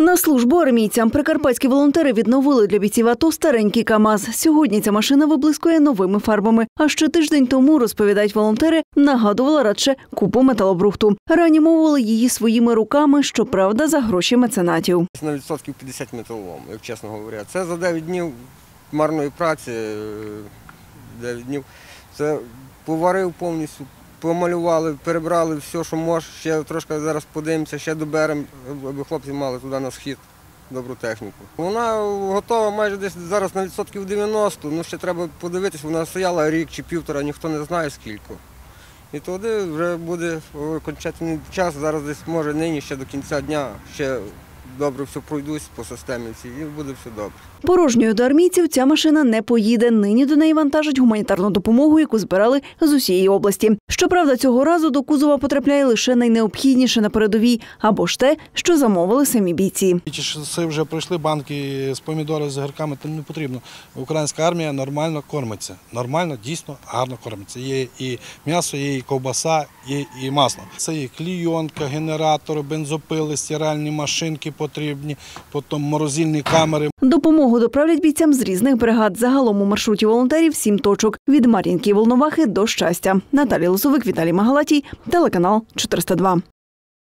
На службу армійцям прикарпатські волонтери відновили для бійців АТО старенький КАМАЗ. Сьогодні ця машина виблискує новими фарбами. А ще тиждень тому, розповідають волонтери, нагадувала радше купу металобрухту. Реанімовували її своїми руками, щоправда, за гроші меценатів. на відсотків 50 металолом, як чесно говоря. Це за 9 днів марної праці, е, 9 днів. Це поварив повністю, помалювали, перебрали все, що може. Ще трошки зараз подивимося, ще доберемо, аби хлопці мали туди на схід добру техніку. Вона готова майже десь зараз на відсотків 90, ну ще треба подивитися, вона стояла рік чи півтора, ніхто не знає скільки. І тоді вже буде окончательний час, зараз десь може нині ще до кінця дня ще добре все пройдусь по системі цій і буде все добре. Порожньою до армійців ця машина не поїде. Нині до неї вантажать гуманітарну допомогу, яку збирали з усієї області. Щоправда, цього разу до кузова потрапляє лише найнеобхідніше на передовій або ж те, що замовили самі бійці. Часи вже пройшли банки з помідори з огірками, там не потрібно. Українська армія нормально кормиться. Нормально, дійсно гарно кормиться. Є і м'ясо, є і ковбаса, є і масло. Це і клійонка, генератори, бензопили, стиральні машинки потрібні, потім морозильні камери. Допомогу доправлять бійцям з різних бригад. Загалом у маршруті волонтерів сім точок від Мар'їнки і Волновахи до щастя. Наталія Лосовик, Віталій Магалатій, телеканал 402.